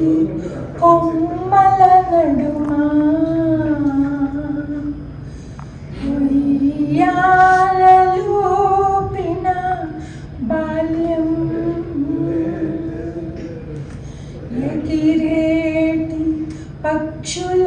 నీటి కొమ్మల నడుమా. ఉయ్యాలూపిన బాల్యం. ఎగిరేటి పక్షుల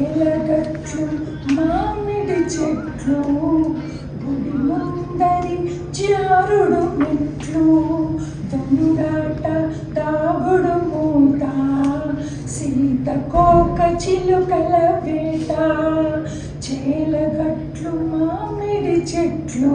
ఎలగచ్చు మామిడి చెట్లు గుడి ముందరి చారుడు మెట్లు దొంగట దాగుడు మూత సీత కోక చిలుకల వేట చేలగట్లు మామిడి చెట్లు.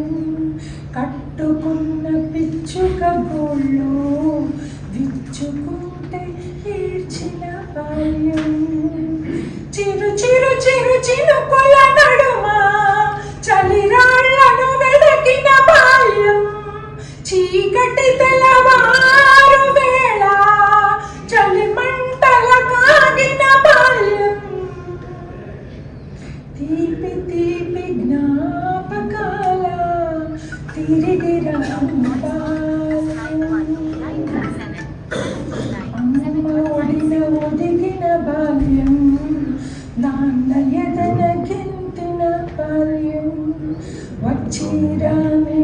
చిరు చిరు చిరు చినుకుల నడుమ. చలిరాళ్ళను వెదకిన బాల్యం. చీకటి తెలవారు వేళ. చలి మంటల కాగిన బాల్యం. తీపి తీపి జ్ఞాపకాల. తిరిగి రాను నాడిన ఒదిగిన బాల్యం నాణ్యతనకింతిన బాల్యం వచ్చిరాని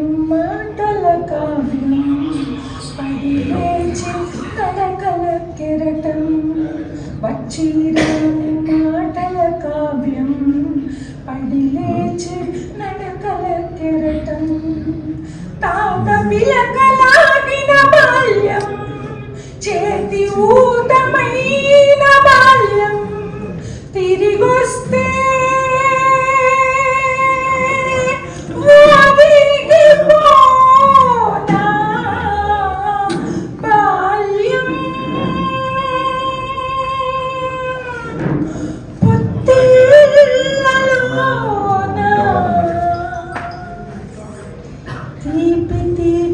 ഭൂതമൈന ബാല്യം തിരികൊസ്തേ Deep in deep.